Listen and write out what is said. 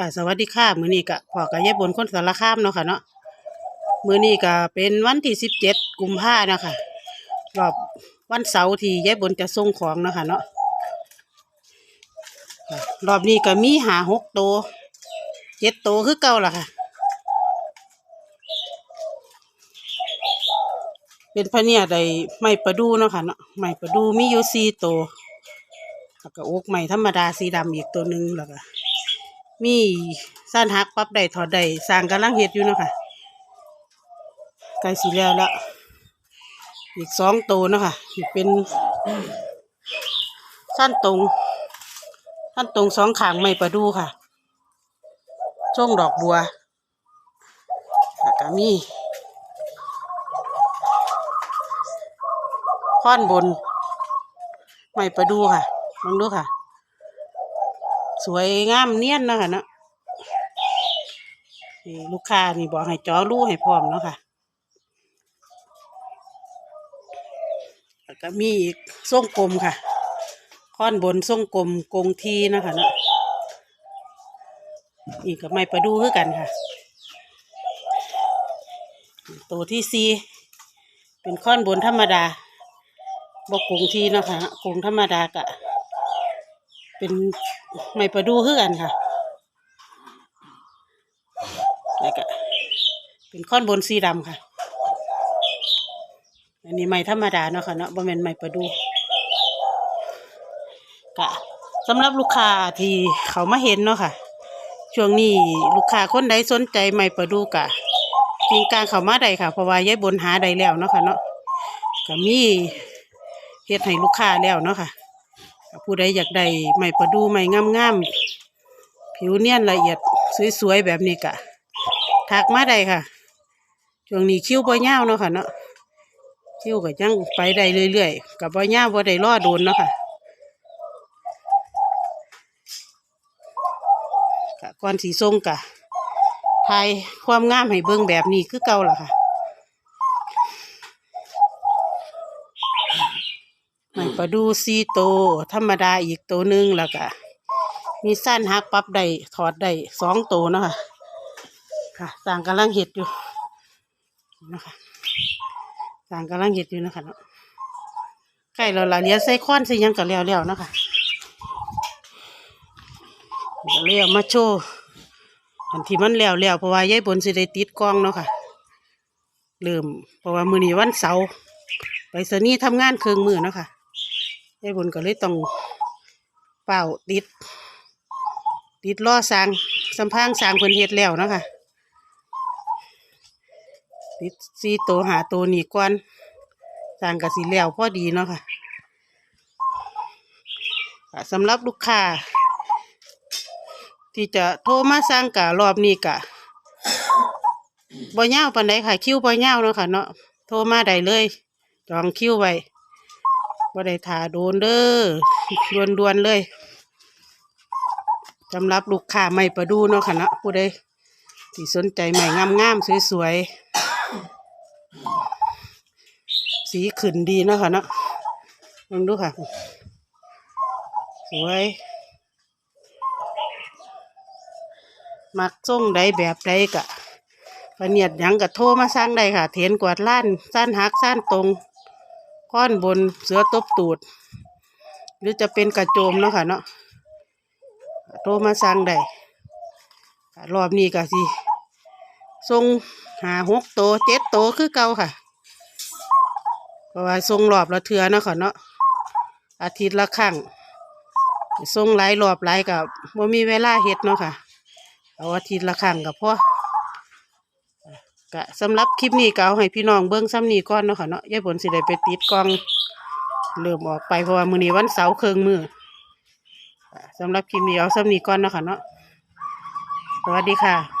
ค่ะ สวัสดีค่ะ มื้อนี้ก็พอกับยายบนคนสารคามเนาะค่ะเนาะมื้อนี้ก็เป็นวันที่สิบเจ็ดกุมภาเนาะค่ะรอบวันเสาร์ที่ยายบนจะส่งของเนาะค่ะเนาะรอบนี้ก็มีหาหกโตวเจ็ดโตวคือเก่าล่ะค่ะ เป็นพะเนี่ยใดไม้ประดูเนาะค่ะเนาะไม้ประดูมีอยู่สี่โตวแล้วก็อกไม้ธรรมดาสีดำอีกตัวหนึ่งแล้วก็ มีสั้นหักปรับได้ถอดได้สร้างกำลังเฮ็ดอยู่เนาะค่ะใกล้สิแล้วละอีกสองตัวเนาะค่ะอีกเป็นสั้นตรงสั้นตรงสองขางไม่ประดูค่ะ ช่วงดอกบัวแล้วก็มีค่อนบน ไม่ประดูค่ะลองดูค่ะ สวยงามเนียนเนาะค่ะเนาะนี่ลูกค้านี่บอกให้จอรูให้พร้อมเนาะค่ะแล้วก็มีอีกทรงกลมค่ะค่อนบนทรงกลมกงทีนะค่ะเนาะนี่ก็ไม่ประดูคือกันค่ะ ตัวที่สี่เป็นค่อนบนธรรมดาบกกงทีเนาะค่ะกงธรรมดากะ เป็นไม้ประดูคือกันค่ะ แล้วก็เป็นค้อนบนสีดำค่ะ อันนี้ไม้ธรรมดาเนาะค่ะเนาะบ่แม่นไม้ประดูกะสำหรับลูกค้าที่เขามาเห็นเนาะค่ะ ช่วงนี้ลูกค้าคนใดสนใจไม้ประดูกะจริงกางเขามาได้ค่ะ เพราะว่ายายบนหาได้แล้วเนาะค่ะเนาะก็มีเฮ็ดให้ลูกค้าแล้วเนาะค่ะ ผู้ใดอยากได้ไม้ประดูไม้งามๆผิวเนียนละเอียดสวยๆแบบนี้กะทักมาได้ค่ะช่วงนี้คิ้วบ่ยาวเนาะค่ะเนาะคิ้วก็ยังไปได้เรื่อยๆกับบ่ยาวบ่ได้รอโดนเนาะค่ะกะก่อนสีส้มกะทายความงามให้เบิ่งแบบนี้คือเก่าล่ะค่ะ ไม้ประดูซีโตวธรรมดาอีกตัวหนึ่งแล้วก็มีสั้นหักปรับได้ถอดได้สองตัวเนาะค่ะค่ะต่างกำลังเห็ดอยู่นะคะต่างกำลังเห็ดอยู่นะคะเนาะใกล้เราละเหลียใส่ค้อนใส่หยังก็แล้วแล้วเนาะคะเดี๋ยวมาโชว์อันที่มันแล้วแล้วเพราะว่ายายบนสิได้ติดกล้องเนาะค่ะเริ่มเพราะว่ามือนี้วันเสาร์ไปสนีย์ทำงานเครื่องมือเนาะค่ะ ยายบุญก็เลยต้องเป่าติดติดล้อสางสัมพังสางเพิ่นเฮ็ดแล้วนะคะติดสี่ตัวหาตัวนี่ก่อนสางกับสิแล้วพอดีเนาะค่ะสำหรับลูกค้าที่จะโทรมาสร้างกะรอบนี้กะบ่ยาวปานใดค่ะ คิวบ่ยาวเนาะค่ะเนาะโทรมาได้เลย จองคิวไว้ บ่ได้ถาโดนเด้อด่วนๆเลยสำหรับลูกค้าไม่ประดูเนาะค่ะนะผู้ใดที่สนใจใหม่งามๆสวยๆ สีขึ้นดีเนาะค่ะเนาะลองดูค่ะ สวย มักส่งใดแบบใดกะประเนียดยังกะโทรมาสร้างได้ค่ะ เถียนกวาดล้านสั้นหักสั้นตรง ก้อนบนเสือตบตูด หรือจะเป็นกระโจมเนาะค่ะเนาะโทรมาสั่งได้รอบนี้ก็สิส่งหาหกโตเจ็ดโตคือเก่าค่ะเพราะว่าส่งรอบละเทือเนาะค่ะเนาะอาทิตย์ละครั้งส่งหลายรอบหลายกับว่มีเวลาเฮ็ดเนาะค่ะ เอาอาทิตย์ละครั้งกับพ่อ กะสำหรับคลิปนี้ก็เอาให้พี่น้องเบิ้งซ้ำนี้ก่อนเนาะค่ะเนาะยายผลสิได้ไปติดกล้องเริ่มออกไปเพราะว่ามื้อนี้วันเสาร์เคืองมือสำหรับคลิปนี้เอาซ้ำนี้ก่อนเนาะค่ะเนาะสวัสดีค่ะ